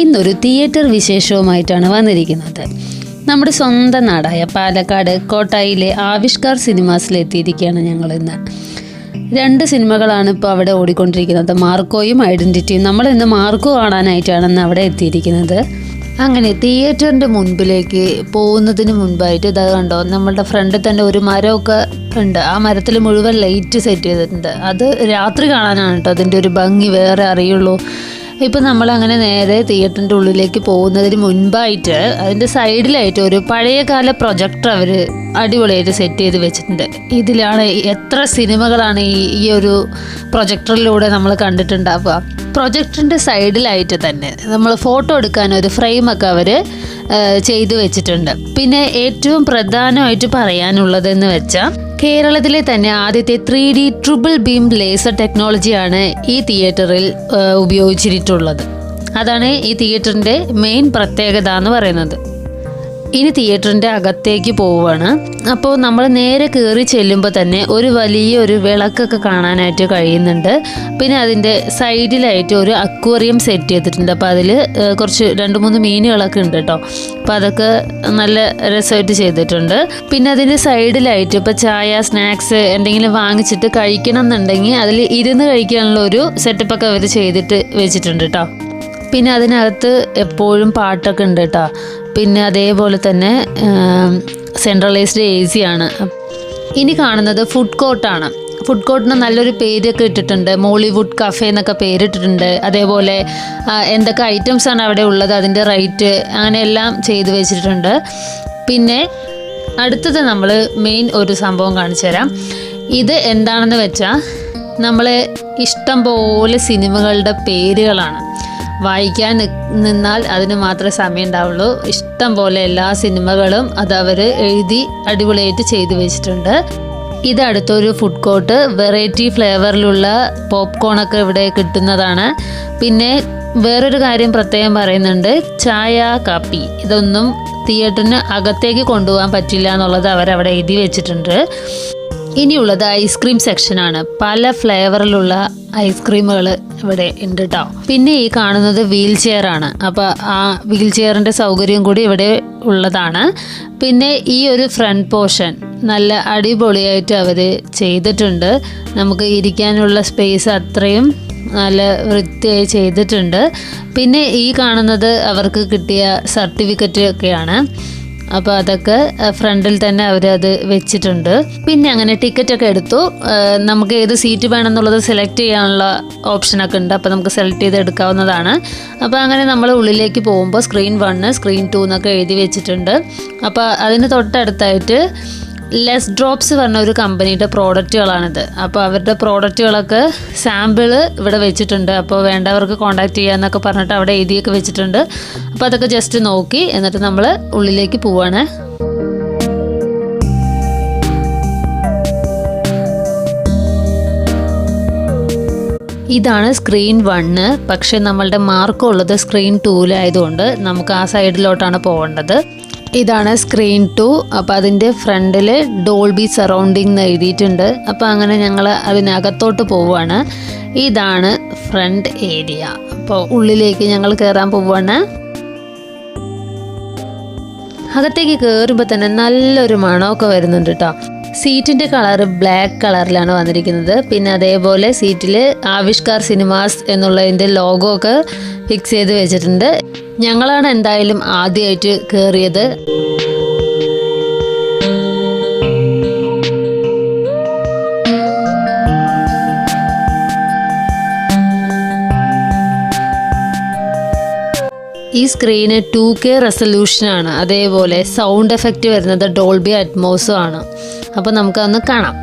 ഇന്നൊരു തിയേറ്റർ വിശേഷവുമായിട്ടാണ് വന്നിരിക്കുന്നത്. നമ്മുടെ സ്വന്തം നാടായ പാലക്കാട് കോട്ടായിലെ ആവിഷ്കാർ സിനിമാസിലെത്തിയിരിക്കുകയാണ് ഞങ്ങൾ ഇന്ന് രണ്ട് സിനിമകളാണ് ഇപ്പോൾ അവിടെ ഓടിക്കൊണ്ടിരിക്കുന്നത്. മാർക്കോയും ഐഡന്റിറ്റിയും നമ്മൾ ഇന്ന് മാർക്കോ കാണാനായിട്ടാണ് ഇന്ന് അവിടെ എത്തിയിരിക്കുന്നത്. അങ്ങനെ തിയേറ്ററിന്റെ മുൻപിലേക്ക് പോകുന്നതിന് മുൻപായിട്ട് ഇതാ കണ്ടോ നമ്മളുടെ ഫ്രണ്ടിൽ തന്നെ ഒരു മരമൊക്കെ ഉണ്ട്. ആ മരത്തിൽ മുഴുവൻ ലൈറ്റ് സെറ്റ് ചെയ്തിട്ടുണ്ട്. അത് രാത്രി കാണാനാണ് കേട്ടോ. അതിന്റെ ഒരു ഭംഗി വേറെ അറിയുള്ളൂ. ഇപ്പം നമ്മൾ അങ്ങനെ നേരെ തിയേറ്ററിന്റെ ഉള്ളിലേക്ക് പോകുന്നതിന് മുൻപായിട്ട് അതിന്റെ സൈഡിലായിട്ട് ഒരു പഴയകാല പ്രൊജക്ടർ അവർ അടിപൊളിയായിട്ട് സെറ്റ് ചെയ്ത് വെച്ചിട്ടുണ്ട്. ഇതിലാണ് എത്ര സിനിമകളാണ് ഈ ഈ ഒരു പ്രൊജക്ടറിലൂടെ നമ്മൾ കണ്ടിട്ടുണ്ടാവുക. പ്രൊജക്ടറിന്റെ സൈഡിലായിട്ട് തന്നെ നമ്മൾ ഫോട്ടോ എടുക്കാൻ ഒരു ഫ്രെയിമൊക്കെ അവർ ചെയ്തു വെച്ചിട്ടുണ്ട്. പിന്നെ ഏറ്റവും പ്രധാനമായിട്ട് പറയാനുള്ളതെന്ന് വെച്ചാൽ കേരളത്തിലെ തന്നെ ആദ്യത്തെ three D triple beam laser ടെക്നോളജിയാണ് ഈ തിയേറ്ററിൽ ഉപയോഗിച്ചിട്ടുള്ളത്. അതാണ് ഈ തിയേറ്ററിന്റെ മെയിൻ പ്രത്യേകത എന്ന് പറയുന്നത്. ഇനി തിയേറ്ററിന്റെ അകത്തേക്ക് പോവുകയാണ് അപ്പോൾ നമ്മൾ നേരെ കയറി ചെല്ലുമ്പോൾ തന്നെ ഒരു വലിയ ഒരു വിളക്കൊക്കെ കാണാനായിട്ട് കഴിയുന്നുണ്ട്. പിന്നെ അതിന്റെ സൈഡിലായിട്ട് ഒരു അക്വേറിയം സെറ്റ് ചെയ്തിട്ടുണ്ട്. അപ്പോൾ അതിൽ കുറച്ച് രണ്ട് മൂന്ന് മീനുകളൊക്കെ ഉണ്ട് കേട്ടോ. അപ്പോൾ അതൊക്കെ നല്ല രസമായിട്ട് ചെയ്തിട്ടുണ്ട്. പിന്നെ അതിന്റെ സൈഡിലായിട്ട് ഇപ്പോൾ ചായ സ്നാക്സ് എന്തെങ്കിലും വാങ്ങിച്ചിട്ട് കഴിക്കണം എന്നുണ്ടെങ്കിൽ അതിൽ ഇരുന്ന് കഴിക്കാനുള്ള ഒരു സെറ്റപ്പൊക്കെ അവർ ചെയ്തിട്ട് വെച്ചിട്ടുണ്ട് കേട്ടോ. പിന്നെ അതിനകത്ത് എപ്പോഴും പാട്ടൊക്കെ ഉണ്ട് കേട്ടോ. പിന്നെ അതേപോലെ തന്നെ സെൻട്രലൈസ്ഡ് എ സി ആണ്. ഇനി കാണുന്നത് ഫുഡ് കോർട്ടാണ് ഫുഡ് കോർട്ടിന് നല്ലൊരു പേരൊക്കെ ഇട്ടിട്ടുണ്ട്. മോളിവുഡ് കഫേ എന്നൊക്കെ പേരിട്ടിട്ടുണ്ട്. അതേപോലെ എന്തൊക്കെ ഐറ്റംസ് ആണ് അവിടെ ഉള്ളത് അതിന്റെ റേറ്റ് അങ്ങനെയെല്ലാം ചെയ്തു വെച്ചിട്ടുണ്ട്. പിന്നെ അടുത്തത് നമ്മൾ മെയിൻ ഒരു സംഭവം കാണിച്ചു തരാം. ഇത് എന്താണെന്ന് വെച്ചാൽ നമ്മളെ ഇഷ്ടം പോലെ സിനിമകളുടെ പേരുകളാണ്. വായിക്കാൻ നിന്നാൽ അതിന് മാത്രമേ സമയം ഉണ്ടാവുള്ളൂ ഇഷ്ടം പോലെ എല്ലാ സിനിമകളും അത് അവർ എഴുതി അടിപൊളിയായിട്ട് ചെയ്തു വെച്ചിട്ടുണ്ട്. ഇത് അടുത്തൊരു ഫുഡ് കോർട്ട് വെറൈറ്റി ഫ്ലേവറിലുള്ള പോപ്കോണൊക്കെ ഇവിടെ കിട്ടുന്നതാണ്. പിന്നെ വേറൊരു കാര്യം പ്രത്യേകം പറയുന്നുണ്ട്. ചായ കാപ്പി ഇതൊന്നും തിയേറ്ററിന് അകത്തേക്ക് കൊണ്ടുപോകാൻ പറ്റില്ല എന്നുള്ളത് അവരവിടെ എഴുതി വെച്ചിട്ടുണ്ട്. ഇനിയുള്ളത് ഐസ്ക്രീം സെക്ഷനാണ്. പല ഫ്ലേവറിലുള്ള ഐസ്ക്രീമുകൾ ഇവിടെ ഉണ്ട് കേട്ടോ പിന്നെ ഈ കാണുന്നത് വീൽ ചെയർ ആണ് അപ്പോൾ ആ വീൽ ചെയറിന്റെ സൗകര്യം കൂടി ഇവിടെ ഉള്ളതാണ്. പിന്നെ ഈ ഒരു ഫ്രണ്ട് പോർഷൻ നല്ല അടിപൊളിയായിട്ട് അവർ ചെയ്തിട്ടുണ്ട്. നമുക്ക് ഇരിക്കാനുള്ള സ്പേസ് അത്രയും നല്ല വൃത്തിയായി ചെയ്തിട്ടുണ്ട്. പിന്നെ ഈ കാണുന്നത് അവർക്ക് കിട്ടിയ സർട്ടിഫിക്കറ്റ് ഒക്കെയാണ്. അപ്പോൾ അതൊക്കെ ഫ്രണ്ടിൽ തന്നെ അവരത് വെച്ചിട്ടുണ്ട്. പിന്നെ അങ്ങനെ ടിക്കറ്റ് ഒക്കെ എടുത്തു. നമുക്ക് ഏത് സീറ്റ് വേണമെന്നുള്ളത് സെലക്ട് ചെയ്യാനുള്ള ഓപ്ഷനൊക്കെ ഉണ്ട്. അപ്പോൾ നമുക്ക് സെലക്ട് ചെയ്ത് എടുക്കാവുന്നതാണ്. അപ്പോൾ അങ്ങനെ നമ്മൾ ഉള്ളിലേക്ക് പോകുമ്പോൾ സ്ക്രീൻ വണ്ണ് സ്ക്രീൻ ടു എന്നൊക്കെ എഴുതി വെച്ചിട്ടുണ്ട്. അപ്പോൾ അതിന് തൊട്ടടുത്തായിട്ട് ലെസ് ഡ്രോപ്സ് പറഞ്ഞ ഒരു കമ്പനിയുടെ പ്രോഡക്റ്റുകളാണിത്. അപ്പോൾ അവരുടെ പ്രോഡക്റ്റുകളൊക്കെ സാമ്പിൾ ഇവിടെ വെച്ചിട്ടുണ്ട്. അപ്പോൾ വേണ്ടവർക്ക് കോൺടാക്ട് ചെയ്യാന്നൊക്കെ പറഞ്ഞിട്ട് അവിടെ എഴുതിയൊക്കെ വെച്ചിട്ടുണ്ട്. അപ്പോൾ അതൊക്കെ ജസ്റ്റ് നോക്കി എന്നിട്ട് നമ്മൾ ഉള്ളിലേക്ക് പോവാണ്. ഇതാണ് സ്ക്രീൻ വണ്ണ് പക്ഷെ നമ്മളുടെ മാർക്കുള്ളത് സ്ക്രീൻ ടൂലായതുകൊണ്ട് നമുക്ക് ആ സൈഡിലോട്ടാണ് പോകേണ്ടത്. ഇതാണ് സ്ക്രീൻ ടു അപ്പോൾ അതിന്റെ ഫ്രണ്ടിൽ ഡോൾബി സറൗണ്ടിങ് എന്ന് എഴുതിയിട്ടുണ്ട്. അപ്പോൾ അങ്ങനെ ഞങ്ങൾ അതിനകത്തോട്ട് പോവുകയാണ് ഇതാണ് ഫ്രണ്ട് ഏരിയ അപ്പോൾ ഉള്ളിലേക്ക് ഞങ്ങൾ കയറാൻ പോവുകയാണ് അകത്തേക്ക് കയറുമ്പോൾ തന്നെ നല്ലൊരു മണമൊക്കെ വരുന്നുണ്ട് കേട്ടോ സീറ്റിന്റെ കളർ ബ്ലാക്ക് കളറിലാണ് വന്നിരിക്കുന്നത്. പിന്നെ അതേപോലെ സീറ്റിൽ ആവിഷ്കാർ സിനിമാസ് എന്നുള്ളതിന്റെ ലോഗോ ഒക്കെ ഫിക്സ് ചെയ്ത് വെച്ചിട്ടുണ്ട്. ഞങ്ങളാണ് എന്തായാലും ആദ്യമായിട്ട് കയറിയത് ഈ സ്ക്രീന് ടു കെ റെസൊല്യൂഷനാണ് അതേപോലെ സൗണ്ട് എഫക്റ്റ് വരുന്നത് ഡോൾബി അറ്റ്മോസും ആണ്. അപ്പോൾ നമുക്കതൊന്ന് കാണാം.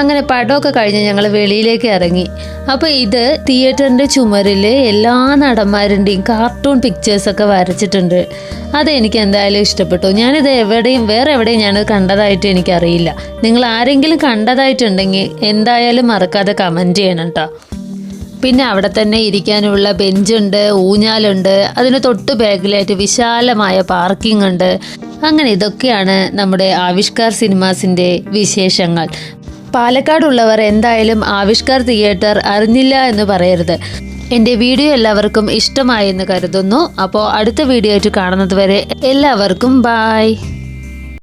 അങ്ങനെ പടമൊക്കെ കഴിഞ്ഞ് ഞങ്ങൾ വെളിയിലേക്ക് ഇറങ്ങി. അപ്പോൾ ഇത് തിയേറ്ററിന്റെ ചുമരിൽ എല്ലാ നടന്മാരുടെയും കാർട്ടൂൺ പിക്ചേഴ്സൊക്കെ വരച്ചിട്ടുണ്ട്. അതെനിക്ക് എന്തായാലും ഇഷ്ടപ്പെട്ടു. ഞാനിത് എവിടെയും വേറെ എവിടെയും ഞാനത് കണ്ടതായിട്ട് എനിക്കറിയില്ല. നിങ്ങൾ ആരെങ്കിലും കണ്ടതായിട്ടുണ്ടെങ്കിൽ എന്തായാലും മറക്കാതെ കമന്റ് ചെയ്യണം കേട്ടോ പിന്നെ അവിടെ തന്നെ ഇരിക്കാനുള്ള ബെഞ്ചുണ്ട് ഊഞ്ഞാലുണ്ട് അതിന് തൊട്ട് ബാഗിലായിട്ട് വിശാലമായ പാർക്കിംഗ് ഉണ്ട്. അങ്ങനെ ഇതൊക്കെയാണ് നമ്മുടെ ആവിഷ്കാർ സിനിമാസിന്റെ വിശേഷങ്ങൾ. പാലക്കാടുള്ളവർ എന്തായാലും ആവിഷ്കാർ തിയേറ്റർ അറിഞ്ഞില്ല എന്ന് പറയരുത്. എന്റെ വീഡിയോ എല്ലാവർക്കും ഇഷ്ടമായി എന്ന് കരുതുന്നു. അപ്പോൾ അടുത്ത വീഡിയോ ആയിട്ട് കാണുന്നത് വരെ എല്ലാവർക്കും ബായ്